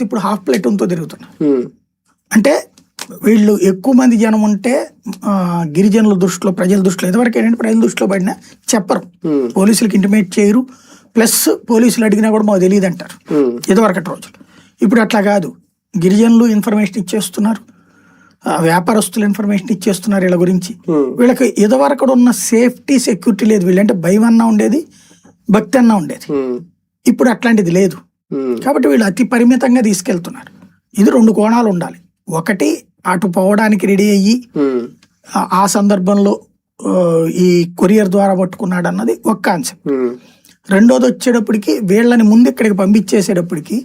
ఇప్పుడు half plate ఉంతో తిరుగుతున్నారు అంటే వీళ్ళు ఎక్కువ మంది జనం ఉంటే గిరిజనుల దృష్టిలో ప్రజల దృష్టిలో ఇదివరకు ఏంటంటే ప్రజల దృష్టిలో పడినా చెప్పరు. పోలీసులకు ఇంటిమేట్ చేయరు. ప్లస్ పోలీసులు అడిగినా కూడా మాకు తెలియదు అంటారు ఇదివరకటి రోజులు. ఇప్పుడు అట్లా కాదు. గిరిజనులు ఇన్ఫర్మేషన్ ఇచ్చేస్తున్నారు. వ్యాపారస్తులు ఇన్ఫర్మేషన్ ఇచ్చేస్తున్నారు వీళ్ళ గురించి. వీళ్ళకి ఇదివరకు ఉన్న సేఫ్టీ సెక్యూరిటీ లేదు. వీళ్ళంటే భయం అన్నా ఉండేది భక్తి అన్నా ఉండేది. ఇప్పుడు అట్లాంటిది లేదు. కాబట్టి వీళ్ళు అతి పరిమితంగా తీసుకెళ్తున్నారు. ఇది రెండు కోణాలు ఉండాలి. ఒకటి అటు పోవడానికి రెడీ అయ్యి ఆ- సందర్భంలో ఈ కొరియర్ ద్వారా పట్టుకున్నాడు అన్నది ఒక కాన్సెప్ట్. రెండోది వచ్చేటప్పటికి వీళ్ళని ముందు ఇక్కడికి పంపించేసేటప్పటికి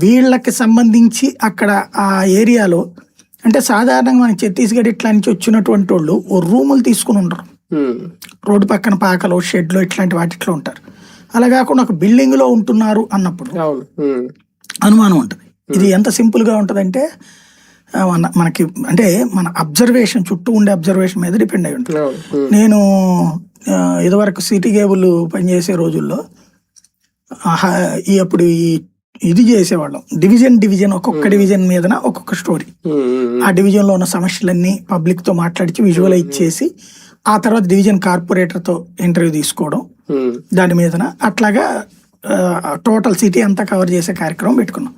వీళ్ళకి సంబంధించి అక్కడ ఆ ఏరియాలో అంటే సాధారణంగా మన ఛత్తీస్గఢ్ ఇట్లా నుంచి వచ్చినటువంటి వాళ్ళు ఓ రూములు తీసుకుని ఉమ్, రోడ్డు పక్కన పాకలో షెడ్లో ఇట్లాంటి వాటిట్లో ఉంటారు. అలా కాకుండా ఒక బిల్డింగ్లో ఉంటున్నారు అన్నప్పుడు అనుమానం ఉంటుంది. ఇది ఎంత సింపుల్గా ఉంటదంటే మన మనకి అంటే మన అబ్జర్వేషన్ చుట్టూ ఉండే అబ్జర్వేషన్ మీద డిపెండ్ అయి ఉంటుంది. నేను ఇదివరకు సిటీ కేబుల్ పనిచేసే రోజుల్లో ఈ అప్పుడు ఈ ఇది చేసేవాళ్ళం. డివిజన్ డివిజన్ ఒక్కొక్క డివిజన్ మీదన ఒక్కొక్క స్టోరీ. ఆ డివిజన్లో ఉన్న సమస్యలన్నీ పబ్లిక్తో మాట్లాడించి విజువలైజ్ చేసి ఆ తర్వాత డివిజన్ కార్పొరేటర్తో ఇంటర్వ్యూ తీసుకోవడం Hmm. దాని మీదన అట్లాగా టోటల్ సిటీ అంతా కవర్ చేసే కార్యక్రమం పెట్టుకున్నాం.